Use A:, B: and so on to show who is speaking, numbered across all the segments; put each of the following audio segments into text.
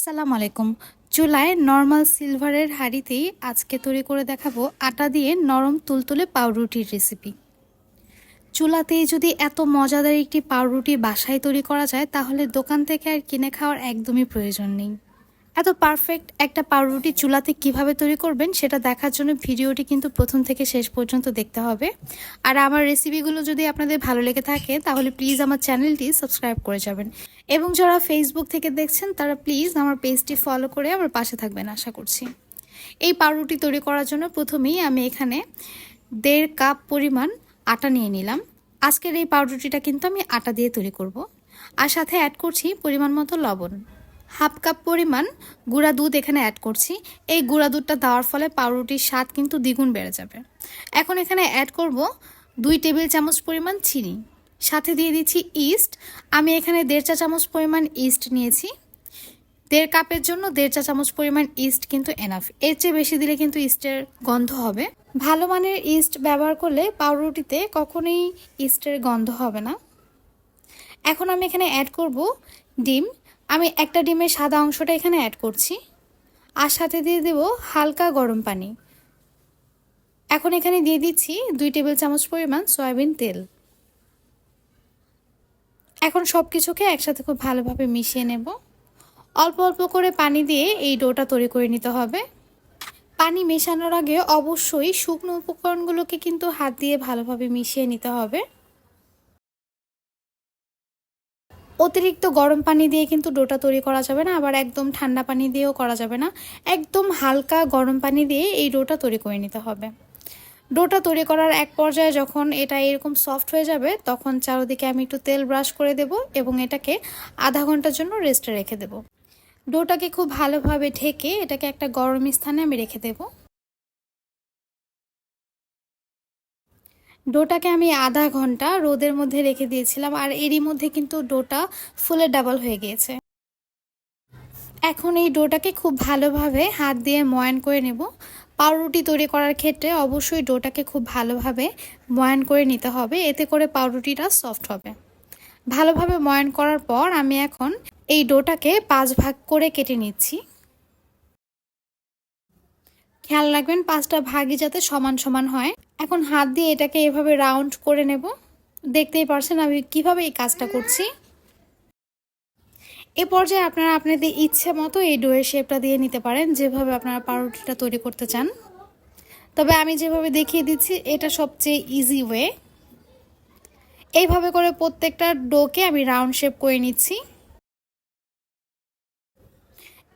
A: আসসালামু আলাইকুম। চুলায় নর্মাল সিলভারের হাঁড়িতেই আজকে তৈরি করে দেখাবো আটা দিয়ে নরম তুলতুলে পাউরুটির রেসিপি চুলাতেই যদি এত মজাদার একটি পাউরুটি বাসায় তৈরি করা যায়, তাহলে দোকান থেকে আর কিনে খাওয়ার একদমই প্রয়োজন নেই। এত পারফেক্ট একটা পাউরুটি চুলাতে কীভাবে তৈরি করবেন সেটা দেখার জন্য ভিডিওটি কিন্তু প্রথম থেকে শেষ পর্যন্ত দেখতে হবে। আর আমার রেসিপিগুলো যদি আপনাদের ভালো লেগে থাকে, তাহলে প্লিজ আমার চ্যানেলটি সাবস্ক্রাইব করে যাবেন। এবং যারা ফেসবুক থেকে দেখছেন, তারা প্লিজ আমার পেজটি ফলো করে আমার পাশে থাকবেন আশা করছি। এই পাউরুটি তৈরি করার জন্য প্রথমেই আমি এখানে দেড় কাপ পরিমাণ আটা নিয়ে নিলাম। আজকের এই পাউরুটিটা কিন্তু আমি আটা দিয়ে তৈরি করব। আর সাথে অ্যাড করছি পরিমাণ মতো লবণ। হাফ কাপ পরিমাণ গুঁড়া দুধ এখানে অ্যাড করছি। এই গুঁড়া দুধটা দেওয়ার ফলে পাউরুটির স্বাদ কিন্তু দ্বিগুণ বেড়ে যাবে। এখন এখানে অ্যাড করব দুই টেবিল চামচ পরিমাণ চিনি। সাথে দিয়ে দিচ্ছি ইস্ট আমি এখানে দেড় চা চামচ পরিমাণ ইস্ট নিয়েছি। দেড় কাপের জন্য দেড় চা চামচ পরিমাণ ইস্ট কিন্তু এনাফ এর চেয়ে বেশি দিলে কিন্তু ইস্টের গন্ধ হবে। ভালো মানের ইস্ট ব্যবহার করলে পাউরুটিতে কখনোই ইস্টের গন্ধ হবে না। এখন আমি এখানে অ্যাড করব ডিম। আমি একটা ডিমের সাদা অংশটা এখানে অ্যাড করছি আর সাথে দিয়ে দেব হালকা গরম পানি। এখন এখানে দিয়ে দিচ্ছি দুই টেবিল চামচ পরিমাণ সয়াবিন তেল। এখন সব কিছুকে একসাথে খুব ভালোভাবে মিশিয়ে নেব। অল্প অল্প করে পানি দিয়ে এই ডোটা তৈরি করে নিতে হবে। পানি মেশানোর আগে অবশ্যই শুকনো উপকরণগুলোকে কিন্তু হাত দিয়ে ভালোভাবে মিশিয়ে নিতে হবে। অতিরিক্ত গরম পানি দিয়ে কিন্তু ডোটা তৈরি করা যাবে না, আবার একদম ঠান্ডা পানি দিয়েও করা যাবে না। একদম হালকা গরম পানি দিয়ে এই ডোটা তৈরি করে নিতে হবে। ডোটা তৈরি করার এক পর্যায়ে যখন এটা এরকম সফট হয়ে যাবে, তখন চারোদিকে আমি একটু তেল ব্রাশ করে দেব এবং এটাকে আধা ঘণ্টার জন্য রেস্টে রেখে দেব। ডোটাকে খুব ভালোভাবে ঢেকে এটাকে একটা গরম স্থানে আমি রেখে দেবো। ডোটাকে আমি আধা ঘণ্টা রোদের মধ্যে রেখে দিয়েছিলাম আর এরই মধ্যে কিন্তু ডোটা ফুলে ডাবল হয়ে গিয়েছে। এখন এই ডোটাকে খুব ভালোভাবে হাত দিয়ে ময়ান করে নেব। পাউরুটি তৈরি করার ক্ষেত্রে অবশ্যই ডোটাকে খুব ভালোভাবে ময়ান করে নিতে হবে, এতে করে পাউরুটিটা সফট হবে। ভালোভাবে ময়ান করার পর আমি এখন এই ডোটাকে পাঁচ ভাগ করে কেটে নিচ্ছি। খেয়াল রাখবেন পাঁচটা ভাগই যাতে সমান সমান হয়। এখন হাত দিয়ে এটাকে এভাবে রাউন্ড করে নেব। দেখতেই পারছেন আমি কীভাবে এই কাজটা করছি। এ পর্যায়ে আপনারা আপনাদের ইচ্ছে মতো এই ডোয়ের শেপটা দিয়ে নিতে পারেন, যেভাবে আপনারা পাউরুটিটা তৈরি করতে চান। তবে আমি যেভাবে দেখিয়ে দিচ্ছি, এটা সবচেয়ে ইজি ওয়ে এইভাবে করে প্রত্যেকটা ডোকে আমি রাউন্ড শেপ করে নিচ্ছি।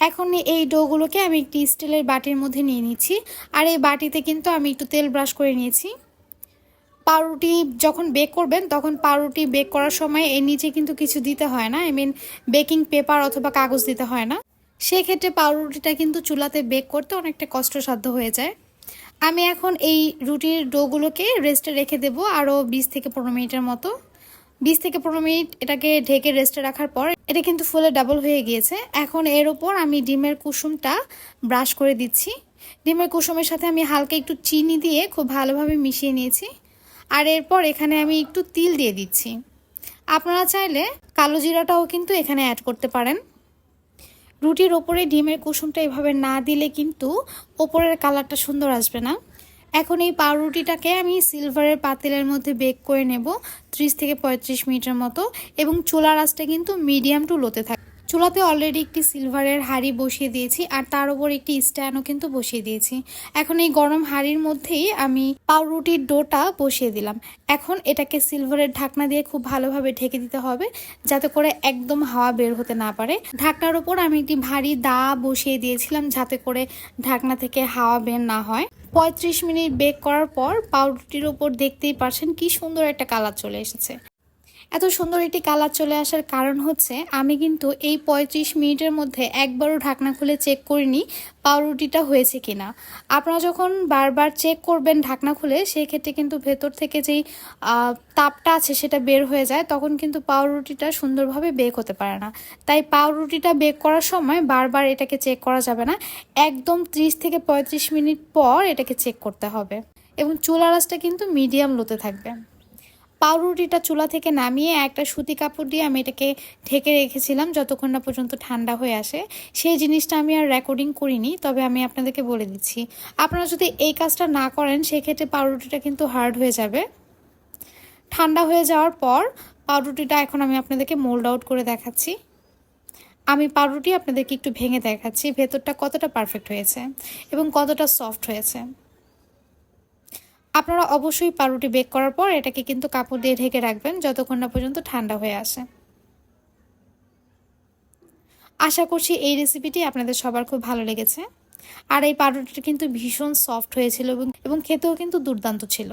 A: এখন এই ডোগুলোকে আমি একটি স্টিলের বাটির মধ্যে নিয়ে নিচ্ছি। আর এই বাটিতে কিন্তু আমি একটু তেল ব্রাশ করে নিয়েছি। পাউরুটি যখন বেক করবেন, তখন পাউরুটি বেক করার সময় এর নিচে কিন্তু কিছু দিতে হয় না। আই মিন বেকিং পেপার অথবা কাগজ দিতে হয় না। সেক্ষেত্রে পাউরুটিটা কিন্তু চুলাতে বেক করতে অনেকটা কষ্টসাধ্য হয়ে যায়। আমি এখন এই রুটির ডোগুলোকে রেস্টে রেখে দেবো আরও বিশ থেকে পনেরো মিনিটের মতো। বিশ থেকে পনেরো মিনিট এটাকে ঢেকে রেস্টে রাখার পর এটা কিন্তু ফুলে ডাবল হয়ে গিয়েছে। এখন এর ওপর আমি ডিমের কুসুমটা ব্রাশ করে দিচ্ছি। ডিমের কুসুমের সাথে আমি হালকা একটু চিনি দিয়ে খুব ভালোভাবে মিশিয়ে নিয়েছি। আর এরপর এখানে আমি একটু তিল দিয়ে দিচ্ছি। আপনারা চাইলে কালো জিরাটাও কিন্তু এখানে অ্যাড করতে পারেন। রুটির ওপরে ডিমের কুসুমটা এভাবে না দিলে কিন্তু ওপরের কালারটা সুন্দর আসবে না। এখন এই পাউরুটিটাকে আমি সিলভারের পাতিলের মধ্যে বেক করে নেব ত্রিশ থেকে পঁয়ত্রিশ মিনিটের মতো এবং চুলার আঁচটা কিন্তু মিডিয়াম টু লোতে থাকে চুলাতে অলরেডি একটি সিলভারের হাঁড়ি বসিয়ে দিয়েছি, আর তার উপর একটি স্ট্যান্ডও কিন্তু বসিয়ে দিয়েছি। এখন এই গরম হাঁড়ির মধ্যেই আমি পাউরুটির ডোটা বসিয়ে দিলাম। এখন এটাকে সিলভারের ঢাকনা দিয়ে খুব ভালোভাবে ঢেকে দিতে হবে, যাতে করে একদম হাওয়া বের হতে না পারে। ঢাকনার উপর আমি একটি ভারী দা বসিয়ে দিয়েছিলাম, যাতে করে ঢাকনা থেকে হাওয়া বের না হয়। পঁয়ত্রিশ মিনিট বেক করার পর পাউরুটির ওপর দেখতেই পারছেন কি সুন্দর একটা কালার চলে এসেছে। এত সুন্দর একটি কালার চলে আসার কারণ হচ্ছে আমি কিন্তু এই পঁয়ত্রিশ মিনিটের মধ্যে একবারও ঢাকনা খুলে চেক করিনি পাউরুটিটা হয়েছে কিনা। আপনারা যখন বারবার চেক করবেন ঢাকনা খুলে সেই ক্ষেত্রে কিন্তু ভেতর থেকে যেই তাপটা আছে সেটা বের হয়ে যায়, তখন কিন্তু পাউরুটিটা সুন্দরভাবে বেক হতে পারে না। তাই পাউরুটিটা বেক করার সময় বারবার এটাকে চেক করা যাবে না। একদম ত্রিশ থেকে পঁয়ত্রিশ মিনিট পর এটাকে চেক করতে হবে। এবং চুলা রাসটা কিন্তু মিডিয়াম লোতে থাকবে। পাউরুটিটা চুলা থেকে নামিয়ে একটা সুতি কাপড় দিয়ে আমি এটাকে ঢেকে রেখেছিলাম যতক্ষণ না পর্যন্ত ঠান্ডা হয়ে আসে। সেই জিনিসটা আমি আর রেকর্ডিং করিনি, তবে আমি আপনাদেরকে বলে দিচ্ছি। আপনারা যদি এই কাজটা না করেন, সেক্ষেত্রে পাউরুটিটা কিন্তু হার্ড হয়ে যাবে। ঠান্ডা হয়ে যাওয়ার পর পাউরুটিটা এখন আমি আপনাদেরকে মোল্ড আউট করে দেখাচ্ছি। আমি পাউরুটি আপনাদেরকে একটু ভেঙে দেখাচ্ছি, ভেতরটা কতটা পারফেক্ট হয়েছে এবং কতটা সফট হয়েছে। আপনারা অবশ্যই পাউরুটি বেক করার পর এটাকে কিন্তু কাপড় দিয়ে ঢেকে রাখবেন যতক্ষণ না পর্যন্ত ঠান্ডা হয়ে আসে। আশা করছি এই রেসিপিটি আপনাদের সবার খুব ভালো লেগেছে। আর এই পাউরুটিটা কিন্তু ভীষণ সফট হয়েছিল এবং এবং খেতেও কিন্তু দুর্দান্ত ছিল।